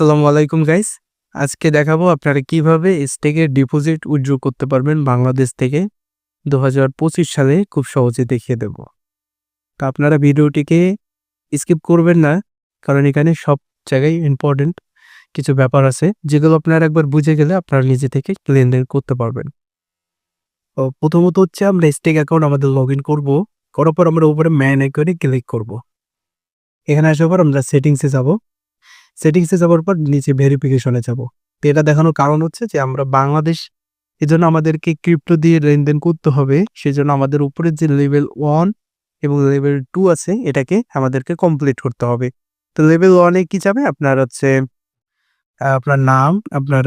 আসসালামু আলাইকুম গাইস আজকে দেখাবো আপনারা কীভাবে স্টেকের ডিপোজিট উইথড্র করতে পারবেন বাংলাদেশ থেকে। দু হাজার পঁচিশ সালে খুব সহজে দেখিয়ে দেব। তো আপনারা ভিডিওটিকে স্কিপ করবেন না, কারণ এখানে সব জায়গায় ইম্পর্টেন্ট কিছু ব্যাপার আছে, যেগুলো আপনারা একবার বুঝে গেলে আপনারা নিজে থেকে লেনদেন করতে পারবেন। তো প্রথমত হচ্ছে আমরা স্টেক অ্যাকাউন্ট আমাদের লগ ইন করব, করার পর আমরা উপরে ম্যান আইকনে ক্লিক করব। এখানে আসার পর আমরা সেটিংসে যাব। সেটিংসে যাওয়ার পর নিচে ভেরিফিকেশনে যাব। তো এটা দেখানোর কারণ হচ্ছে যে আমরা বাংলাদেশ এই জন্য আমাদেরকে ক্রিপ্টো দিয়ে লেনদেন করতে হবে, সেজন্য আমাদের উপরে যে লেভেল ওয়ান এবং লেভেল টু আছে, এটাকে আমাদেরকে কমপ্লিট করতে হবে। তো লেভেল ওয়ানে কি যাবে? আপনার হচ্ছে, আপনার নাম, আপনার,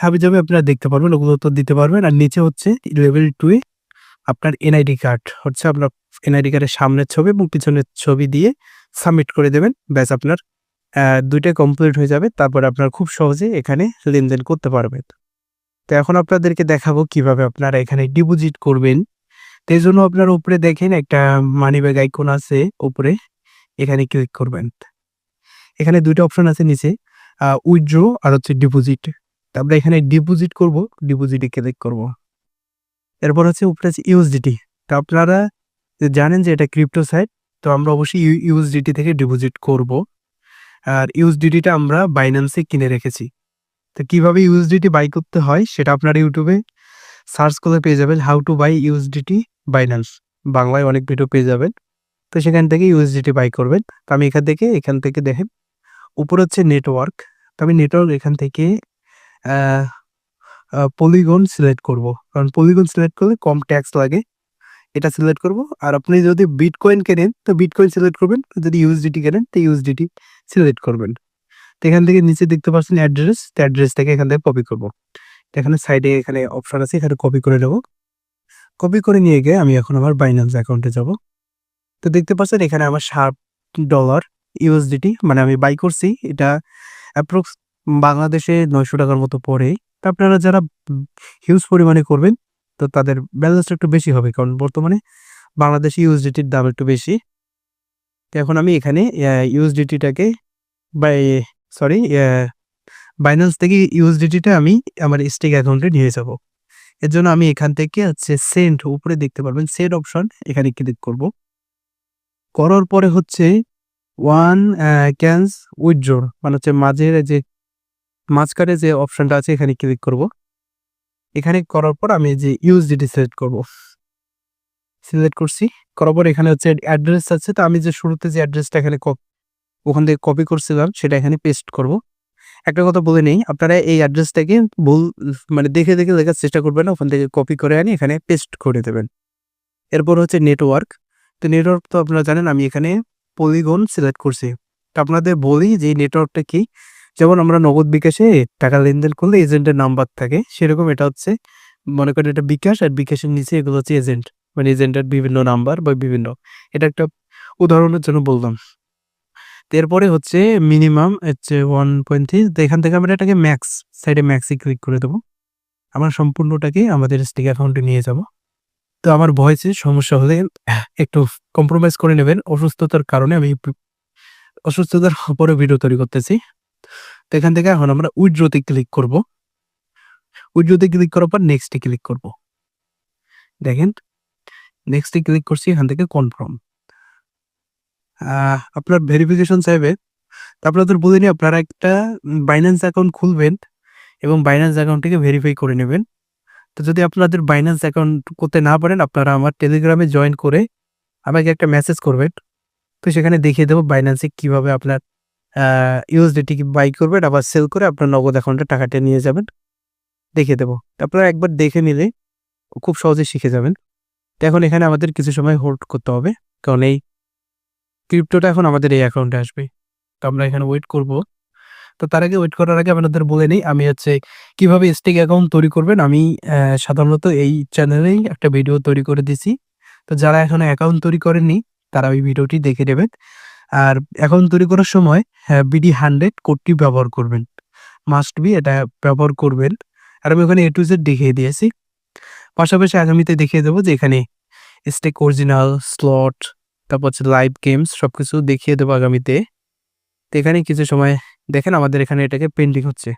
হাবি যাবে আপনারা দেখতে পারবেন, ওগুলো তো দিতে পারবেন। আর নিচে হচ্ছে লেভেল টুয়ে আপনার এনআইডি কার্ড হচ্ছে আপনার এনআইডি কার্ডের সামনের ছবি এবং পিছনের ছবি দিয়ে সাবমিট করে দেবেন। ব্যাস আপনার দুইটা কমপ্লিট হয়ে যাবে, তারপর আপনার খুব সহজে এখানে লেনদেন করতে পারবেন। তো এখন আপনাদেরকে দেখাবো কীভাবে আপনারা এখানে ডিপোজিট করবেন। তো জন্য আপনার উপরে দেখেন একটা মানি ব্যাগ আইকন আছে উপরে, এখানে ক্লিক করবেন। এখানে দুইটা অপশন আছে নিচে উইথড্র আর হচ্ছে ডিপোজিট তারপরে এখানে ডিপোজিট করব ডিপোজিটে ক্লিক করব। এরপর হচ্ছে উপরে আছে ইউএসডিটি তো আপনারা জানেন যে এটা ক্রিপ্টো সাইট তো আমরা অবশ্যই ইউএসডিটি থেকে ডিপোজিট করব। আর ইউএসডিটিটা আমরা বাইন্যান্সে কিনে রেখেছি। তো কীভাবে ইউএসডিটি বাই করতে হয় সেটা আপনারা ইউটিউবে সার্চ করে পেয়ে যাবেন how to buy USDT Binance বাংলায় অনেক ভিডিও পেয়ে যাবেন। তো সেখান থেকে ইউএসডিটি বাই করবেন। তো আমি এখান থেকে এখান থেকে দেখেন, উপর হচ্ছে নেটওয়ার্ক তো আমি নেটওয়ার্ক এখান থেকে পলিগন সিলেক্ট করব। কারণ পলিগন সিলেক্ট করলে কম ট্যাক্স লাগে। এটা সিলেক্ট করব। আর আপনি যদি বিটকয়েন কেনেন, তো বিটকয়েন সিলেক্ট করবেন। যদি ইউএসডিটি কেনেন, তো ইউএসডিটি সিলেক্ট করবেন। তো এখান থেকে নিচে দেখতে পাচ্ছেন অ্যাড্রেস তো অ্যাড্রেস থেকে এখান থেকে কপি করব। এখানে সাইডে এখানে অপশন আছে, এখানে কপি করে নেব। কপি করে নিয়ে গিয়ে আমি এখন আমার বাইন্যান্স অ্যাকাউন্টে যাব। তো দেখতে পাচ্ছেন এখানে আমার ষাট ডলার ইউএসডিটি মানে আমি বাই করছি। এটা অ্যাপ্রক্স বাংলাদেশে নয়শো টাকার মতো তো আপনারা যারা হিউজ পরিমাণে করবেন তো তাদের ব্যালেন্সটা একটু বেশি হবে, কারণ বর্তমানে বাংলাদেশে ইউএসডিটির দাম একটু বেশি। তো এখন আমি এখানে ইউএসডিটিটাকে বাই সরি বাইন্যান্স থেকে ইউএসডিটিটা আমি আমার স্টেক অ্যাকাউন্টে নিয়ে যাব। এর জন্য আমি এখান থেকে হচ্ছে সেন্ট উপরে দেখতে পারবেন সেন্ট অপশন এখানে ক্লিক করব। করার পরে হচ্ছে ওয়ান ক্যান্স উইথড্রোর মানে হচ্ছে মাঝের যে, মাঝখানে যে অপশনটা আছে এখানে ক্লিক করব। এখানে করার পর আমি যে ইউএসডিটি সিলেক্ট করব। সিলেক্ট করছি, করার পর এখানে হচ্ছে অ্যাড্রেস আছে, তো আমি যে শুরুতে যে অ্যাড্রেসটা এখানে ওখান থেকে কপি করছিলাম, সেটা এখানে পেস্ট করব। একটা কথা বলে নেই, আপনারা এই অ্যাড্রেসটাকে ভুল মানে দেখে দেখে লেখার চেষ্টা করবেন ওখান থেকে কপি করে আনি, এখানে পেস্ট করে দেবেন। এরপর হচ্ছে নেটওয়ার্ক তো নেটওয়ার্ক তো আপনারা জানেন, আমি এখানে পলিগন সিলেক্ট করছি। তো আপনাদের বলি যে নেটওয়ার্কটা কি যেমন আমরা নগদ বিকাশে টাকা লেনদেন করলে এজেন্টের নাম্বার থাকে, সেরকম এটা হচ্ছে, মনে করেন এটা বিকাশ আর বিকাশের নিচে এগুলো হচ্ছে এজেন্ট। মানে এজেন্টের বিভিন্ন নাম্বার বা বিভিন্ন, এটা একটা উদাহরণের জন্য বললাম। এরপরে হচ্ছে মিনিমাম হচ্ছে ওয়ান পয়েন্ট থ্রি এখান থেকে আমরা এটাকে ম্যাক্স সাইডে ম্যাক্সে ক্লিক করে দেবো। আমরা সম্পূর্ণটাকে আমাদের স্টিক অ্যাকাউন্টে নিয়ে যাব। তো আমার ভয়েসে সমস্যা হলে একটু কম্প্রোমাইজ করে নেবেন। অসুস্থতার কারণে আমি অসুস্থতার পরে ভিডিও তৈরি করতেছি। তো এখান থেকে এখন আমরা উইড্রোতে ক্লিক করব। উইড্রোতে ক্লিক করার পর নেক্সটে ক্লিক করব। দেখেন নেক্সটে ক্লিক করছি, এখান থেকে কনফার্ম আপনার ভেরিফিকেশন চাইবে। তো আপনাদের বলে নিই, আপনারা একটা বাইন্যান্স অ্যাকাউন্ট খুলবেন এবং বাইন্যান্স অ্যাকাউন্টটিকে ভেরিফাই করে নেবেন। তো যদি আপনাদের বাইন্যান্স অ্যাকাউন্ট করতে না পারেন, আপনারা আমার টেলিগ্রামে জয়েন করে আমাকে একটা মেসেজ করবেন। তো সেখানে দেখিয়ে দেবো বাইন্যান্সে কীভাবে আপনার ইউএসডিটি বাই করবেন আবার সেল করে আপনার নগদ অ্যাকাউন্টে টাকাটা নিয়ে যাবেন? দেখিয়ে দেবো। আপনারা একবার দেখে নিলে খুব সহজে শিখে যাবেন। তো এখন এখানে আমাদের কিছু সময় হোল্ড করতে হবে। কারণ এই ক্রিপ্টোটা এখন আমাদের এই অ্যাকাউন্টে আসবে। তো আমরা এখানে ওয়েট করব। তো তার আগে ওয়েট করার আগে আপনাদের বলে নিই, আমি হচ্ছে কীভাবে স্টেক অ্যাকাউন্ট তৈরি করবেন? আমি সাধারণত এই চ্যানেলেই একটা ভিডিও তৈরি করে দিছি। তো যারা এখনও অ্যাকাউন্ট তৈরি করেননি, তারা ওই ভিডিওটি দেখে নেবেন। আর এখন তৈরি করার সময় বিডি হান্ড্রেড কোডটি ব্যবহার করবেন। মাস্ট বি এটা ব্যবহার করবেন। আর আমি ওখানে এ টু জেড দেখিয়ে দিয়েছি। পাশাপাশি আগামীতে দেখিয়ে দেবো যে এখানে স্টেক অরিজিনাল স্লট তারপর হচ্ছে লাইভ গেমস সব কিছু দেখিয়ে দেবো আগামীতে। তো এখানে কিছু সময় দেখেন আমাদের এখানে এটাকে পেন্ডিং হচ্ছে।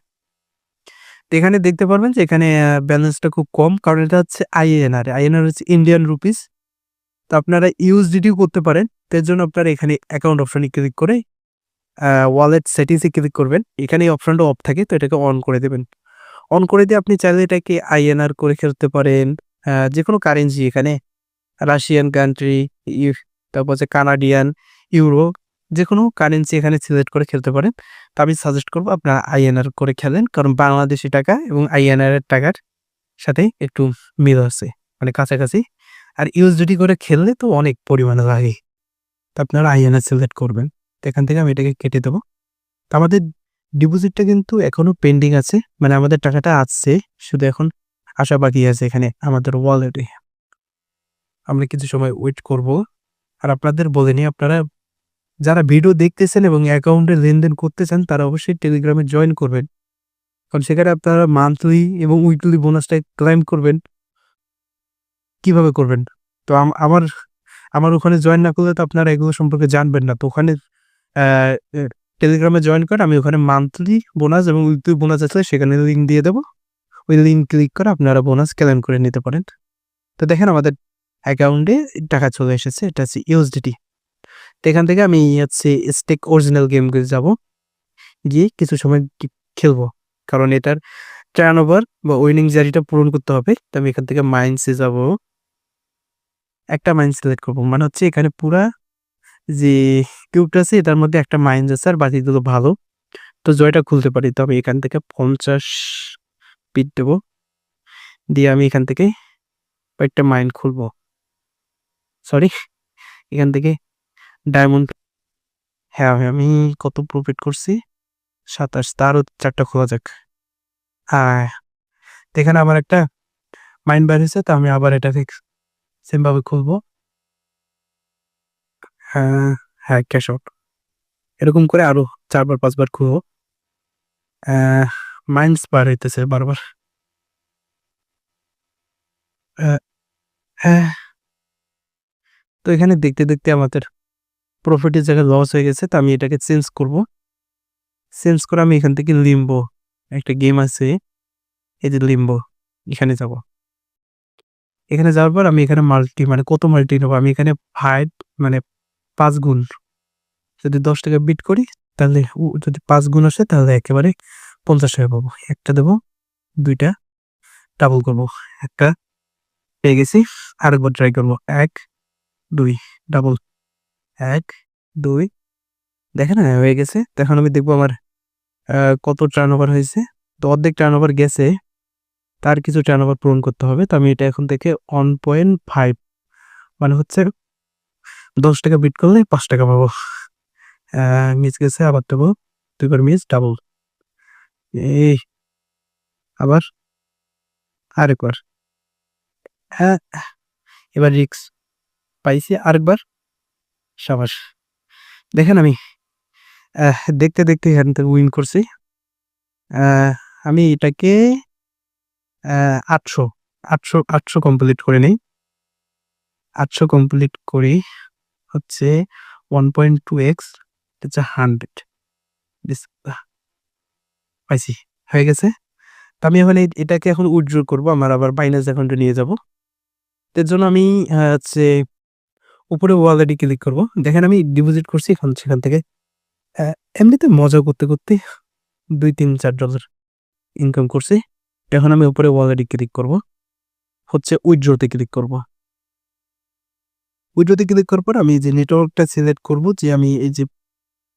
তো এখানে দেখতে পারবেন যে এখানে ব্যালেন্সটা খুব কম, কারণ এটা হচ্ছে আইএনআর আইএনআর হচ্ছে ইন্ডিয়ান রুপিস তো আপনারা ইউএসডিটিও করতে পারেন। তো এর জন্য আপনারা এখানে অ্যাকাউন্ট অপশনে ক্লিক করে ওয়ালেট সেটিংসে ক্লিক করবেন। এখানে অপশনটা অফ থাকে, তো এটাকে অন করে দেবেন। অন করে দিয়ে আপনি চাইলে এটাকে আইএনআর করে খেলতে পারেন। যে কোনো কারেন্সি এখানে রাশিয়ান কান্ট্রি তারপর হচ্ছে কানাডিয়ান ইউরো যে কোনো কারেন্সি এখানে সিলেক্ট করে খেলতে পারেন। তো আমি সাজেস্ট করব আপনারা আইএনআর করে খেলেন, কারণ বাংলাদেশি টাকা এবং আইএনআর এর টাকার সাথে একটু মিল আছে মানে কাছাকাছি। আর ইউএসডিটি করে খেললে তো অনেক পরিমাণে লাগে। তো আপনারা আইএনআর সিলেক্ট করবেন। তো এখান থেকে আমি এটাকে কেটে দেবো। তো আমাদের ডিপোজিটটা কিন্তু এখনও পেন্ডিং আছে। মানে আমাদের টাকাটা আসছে। শুধু এখন আশা বাকি আছে এখানে আমাদের ওয়ালেটে আমরা কিছু সময় ওয়েট করব। আর আপনাদের বলে নিই, আপনারা যারা ভিডিও দেখতেছেন এবং অ্যাকাউন্টে লেনদেন করতেছেন তারা অবশ্যই টেলিগ্রামে জয়েন করবেন। কারণ সেখানে আপনারা মান্থলি এবং উইকলি বোনাসটা ক্লাইম করবেন। কীভাবে করবেন? তো আমার আমার ওখানে জয়েন না করলে তো আপনারা এগুলো সম্পর্কে জানবেন না। তো ওখানে টেলিগ্রামে জয়েন করে আমি ওখানে মান্থলি বোনাস এবং উইকলি বোনাস আছে, সেখানে লিঙ্ক দিয়ে দেবো। ওই লিঙ্ক ক্লিক করে আপনারা বোনাস ক্লেম করে নিতে পারেন। তো দেখেন আমাদের অ্যাকাউন্টে টাকা চলে এসেছে, এটা হচ্ছে ইউএসডিটি তো এখান থেকে আমি হচ্ছে স্টেক অরিজিনাল গেমগুলো যাব। গিয়ে কিছু সময় খেলব। কারণ এটার টার্ন ওভার বা উইনিং জারিটা পূরণ করতে হবে। তো আমি এখান থেকে মাইন্সে যাব। একটা মাইন্ড সিলেক্ট করব। মানে হচ্ছে এখানে পুরা যে কিউবটা আছে, এটার মধ্যে একটা মাইন্স আছে আর বাকিগুলো ভালো। তো জয়টা খুলতে পারি। তো আমি এখান থেকে পঞ্চাশ পিট দেবো। দিয়ে আমি এখান থেকে একটা মাইন্ড খুলবো। সরি এখান থেকে ডায়মন্ড হ্যাঁ হ্যাঁ আমি কত প্রফিট করছি? সাতাশ। তারও চারটা খোলা যাক। হ্যাঁ এখানে আমার একটা মাইন্ড বার হয়েছে, তো আমি আবার এটাকে সেমভাবে খুলবো? হ্যাঁ হ্যাঁ ক্যাশ আউট এরকম করে আরও চারবার, পাঁচবার খুলবো। মাইন্ডস বার হইতেছে বারবার। হ্যাঁ। তো এখানে দেখতে দেখতে আমাদের প্রফিটের জায়গায় লস হয়ে গেছে, তো আমি এটাকে চেঞ্জ করব। চেঞ্জ করে আমি এখান থেকে লিম্বো একটা গেম আছে। এই যে লিম্বো এখানে যাব। এখানে যাওয়ার পর আমি এখানে মাল্টি মানে কত মাল্টি নেব? আমি এখানে ফাইভ মানে পাঁচ গুণ। যদি দশ টাকা বিট করি, তাহলে যদি পাঁচ গুণ আসে, তাহলে একেবারে পঞ্চাশ টাকা পাবো। একটা দেবো, দুইটা ডাবল করব। একটা পেয়ে গেছি, আরেকবার ট্রাই করব। এক, দুই ডাবল এক, দুই। দেখেন না, হয়ে গেছে। তো এখন আমি দেখব আমার কত টার্ন ওভার হয়েছে। তো অর্ধেক টার্ন ওভার গেছে। তার কিছু টার্ন ওভার পূরণ করতে হবে। তো আমি এটা এখন থেকে ওয়ান পয়েন্ট ফাইভ মানে হচ্ছে দশ টাকা বিট করলে পাঁচ টাকা পাবো। মিস গেছে, আবার দেবো। দুইবার মিস ডাবল এই, আবার আরেকবার। হ্যাঁ এবার রিক্স পাইছি আরেকবার। সাবাস। দেখেন আমি দেখতে দেখতে এখান থেকে উইন করছি। আমি এটাকে আটশো আটশো আটশো কমপ্লিট করে নেই। আটশো কমপ্লিট করি হচ্ছে ওয়ান পয়েন্ট টু এক্স হচ্ছে হান্ড্রেড পাইছি, হয়ে গেছে। তো আমি এখন এটাকে এখন উইথড্র করব, আমার আবার বাইনাস অ্যাকাউন্টে নিয়ে যাব। এর জন্য আমি হচ্ছে উপরে ওয়ালেটে ক্লিক করব। দেখেন আমি ডিপোজিট করছি এখন সেখান থেকে। এমনিতে মজা করতে করতে দুই, তিন, চার ডলার ইনকাম করছি। এখন আমি উপরে ওয়ালেটে ক্লিক করব। হচ্ছে উইথড্রতে ক্লিক করব। উইথড্রতে ক্লিক করার পর আমি যে নেটওয়ার্কটা সিলেক্ট করব, যে আমি এই যে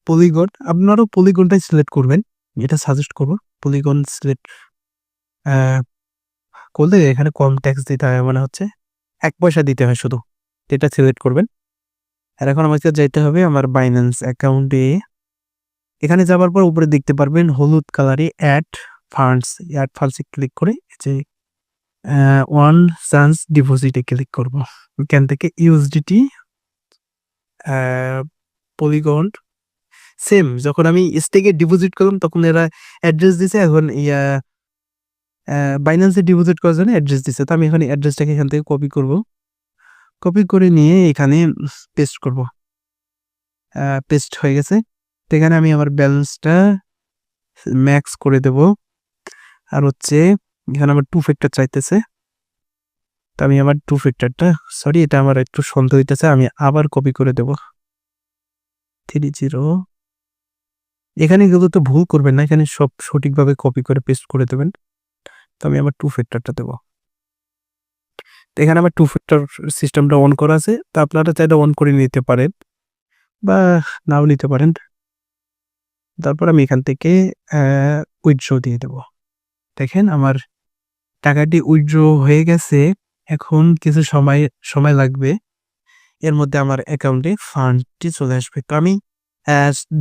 পলিগন আপনারাও পলিগনটাই সিলেক্ট করবেন। এটা সাজেস্ট করব পলিগন সিলেক্ট করলে এখানে কম ট্যাক্স দিতে হয় মানে হচ্ছে এক পয়সা দিতে হয় শুধু। এটা সিলেক্ট করবেন। আর এখন আমাকে যাইতে হবে আমার বাইন্যান্স অ্যাকাউন্টে এখানে যাবার পর উপরে দেখতে পারবেন হলুদ কালারে অ্যাড ফান্ডস অ্যাড ফান্ডসে ক্লিক করে যে ওয়ান চান্স ডিপোজিটে ক্লিক করব। এখান থেকে ইউএসডিটি পলিগন, সেম যখন আমি স্টেকে ডিপোজিট করলাম তখন এরা অ্যাড্রেস দিছে, এখন ইয়া বাইন্যান্সে ডিপোজিট করার জন্য অ্যাড্রেস দিছে। তো আমি এখন অ্যাড্রেসটাকে এখান থেকে কপি করব। কপি করে নিয়ে এখানে পেস্ট করব। পেস্ট হয়ে গেছে। তো এখানে আমি আমার ব্যালেন্সটা ম্যাক্স করে দেব। আর হচ্ছে এখানে আমার টু ফ্যাক্টর চাইতেছে। তো আমি আমার টু ফ্যাক্টরটা সরি এটা আমার একটু সন্দেহ হইতেছে, আমি আবার কপি করে দেব। থ্রি জিরো এখানে কিন্তু তো ভুল করবেন না, এখানে সব সঠিকভাবে কপি করে পেস্ট করে দেবেন। তো আমি আমার টু ফ্যাক্টরটা দেবো এখানে আমার টু ফ্যাক্টর সিস্টেমটা অন করা আছে, তা আপনারা চাইলে অন করে নিতে পারেন, বা নাও নিতে পারেন। তারপর আমি এখান থেকে উইথড্র দিয়ে দেব। দেখেন আমার টাকাটি উইথড্র হয়ে গেছে। এখন কিছু সময় সময় লাগবে। এর মধ্যে আমার অ্যাকাউন্টে ফান্ডটি চলে আসবে। তো আমি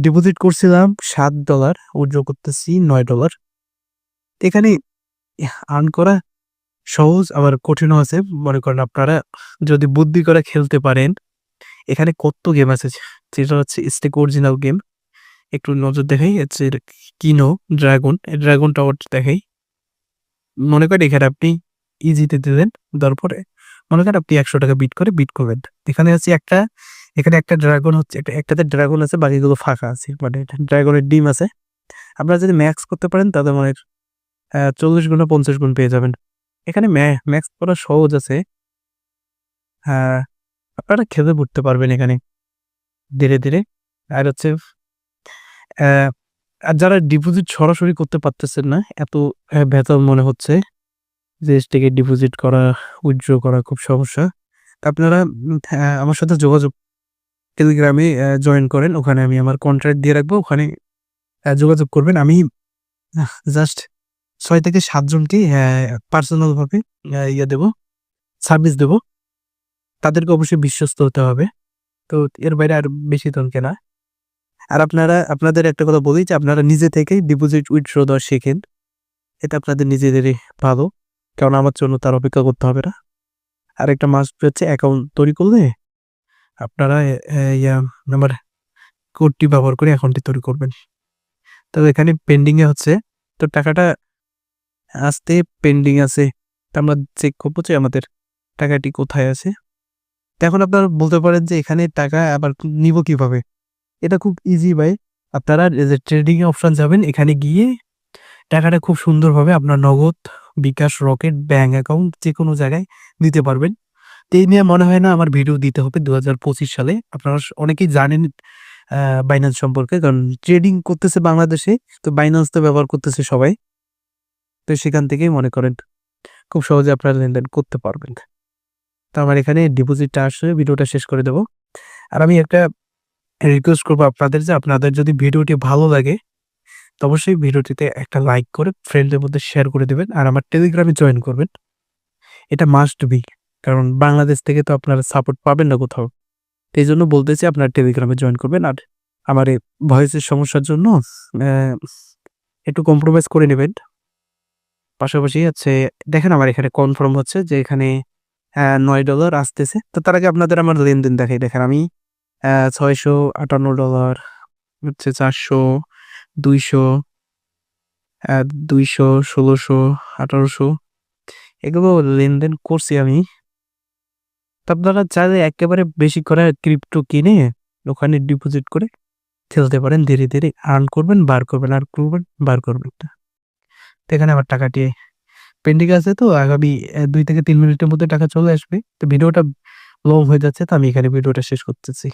ডিপোজিট করছিলাম সাত ডলার উইথড্র করতেছি নয় ডলার এখানে আর্ন করা সহজ, আবার কঠিনও আছে। মনে করেন আপনারা যদি বুদ্ধি করে খেলতে পারেন, এখানে কত গেম আছে? যেটা হচ্ছে স্টেক অরিজিনাল গেম একটু নজর দেখাই হচ্ছে কিনো ড্রাগন ড্রাগন টাওয়ার দেখাই। মনে করেন এখানে আপনি ইজিতে দিলেন তারপরে মনে করেন আপনি একশো টাকা বিট করে বিট করবেন। এখানে হচ্ছে একটা, এখানে একটা ড্রাগন হচ্ছে, একটা, একটাতে ড্রাগন আছে, বাকিগুলো ফাঁকা আছে মানে ড্রাগনের ডিম আছে। আপনারা যদি ম্যাক্স করতে পারেন, তাহলে মানে চল্লিশ গুণ পঞ্চাশ গুণ পেয়ে যাবেন। এখানে ম্যাক্স করা সহজ আছে। হ্যাঁ আপনারা খেতে পড়তে পারবেন এখানে। ধীরে ধীরে। আর হচ্ছে আর যারা ডিপোজিট সরাসরি করতে পারতেছেন না, এত ভেতর মনে হচ্ছে যে থেকে ডিপোজিট করা উইথড্র করা খুব সমস্যা। আপনারা আমার সাথে যোগাযোগ টেলিগ্রামে জয়েন করেন, ওখানে আমি আমার কন্ট্রাক্ট দিয়ে রাখব, ওখানে যোগাযোগ করবেন। আমি জাস্ট ছয় থেকে সাতজনকে পার্সোনালভাবে ইয়ে দেব সার্ভিস দেব। তাদেরকে অবশ্যই বিশ্বস্ত হতে হবে। তো এর বাইরে আর বেশি তনকে না। আর আপনারা, আপনাদের একটা কথা বলি যে আপনারা নিজে থেকেই ডিপোজিট উইথড্র দেওয়া শেখেন। এটা আপনাদের নিজেদেরই ভালো, কারণ আমার জন্য তার অপেক্ষা করতে হবে না। আর একটা মাস হচ্ছে অ্যাকাউন্ট তৈরি করলে আপনারা ইয়া আমার কোডটি ব্যবহার করে অ্যাকাউন্টটি তৈরি করবেন। তো এখানে পেন্ডিংয়ে হচ্ছে, তো টাকাটা আসতে পেন্ডিং আছে। তা আমরা চেক করব যে আমাদের টাকাটি কোথায় আছে। এখন আপনারা বলতে পারেন যে এখানে টাকা আবার নিব কীভাবে? এটা খুব ইজি ভাই। আপনারা যে ট্রেডিং অপশন যাবেন, এখানে গিয়ে টাকাটা খুব সুন্দরভাবে আপনার নগদ, বিকাশ, রকেট ব্যাঙ্ক অ্যাকাউন্ট যে কোনো জায়গায় দিতে পারবেন। তো এই নিয়ে মনে হয় না আমার ভিডিও দিতে হবে দু হাজার পঁচিশ সালে। আপনারা অনেকেই জানেন বাইন্যান্স সম্পর্কে। কারণ ট্রেডিং করতেছে বাংলাদেশে, তো বাইন্যান্স তো ব্যবহার করতেছে সবাই। তো সেখান থেকেই মনে করেন, খুব সহজে আপনারা লেনদেন করতে পারবেন। তো আমার এখানে ডিপোজিটটা আসলে ভিডিওটা শেষ করে দেব। আর আমি একটা রিকোয়েস্ট করব আপনাদের যে আপনাদের যদি ভিডিওটি ভালো লাগে, তো অবশ্যই ভিডিওটিতে একটা লাইক করে ফ্রেন্ডদের মধ্যে শেয়ার করে দেবেন আর আমার টেলিগ্রামে জয়েন করবেন। এটা মাস্ট বি কারণ বাংলাদেশ থেকে তো আপনারা সাপোর্ট পাবেন না কোথাও। এই জন্য বলতেছি আপনার টেলিগ্রামে জয়েন করবেন আর আমার এই ভয়েসের সমস্যার জন্য একটু কম্প্রোমাইজ করে নেবেন। পাশাপাশি হচ্ছে, দেখেন আমার এখানে কনফার্ম হচ্ছে যে এখানে নয় ডলার আসতেছে। তো তার আগে আপনাদের আমার লেনদেন দেখাই। দেখেন আমি ছয়শো আটান্ন ডলার, হচ্ছে চারশো, দুইশো দুইশো, ষোলোশো, আঠারোশো, এগুলো লেনদেন করছি আমি। আপনারা চাইলে একেবারে বেশি করে ক্রিপ্টো কিনে ওখানে ডিপোজিট করে খেলতে পারেন, ধীরে ধীরে আর্ন করবেন, বার করবেন, আর করবেন, বার করবেন এখানে আমার টাকাটি পেন্ডিং আছে তো, আগামী দুই থেকে তিন মিনিটের মধ্যে টাকা চলে আসবে। তো ভিডিওটা লং হয়ে যাচ্ছে, তো আমি এখানে ভিডিওটা শেষ করতেছি।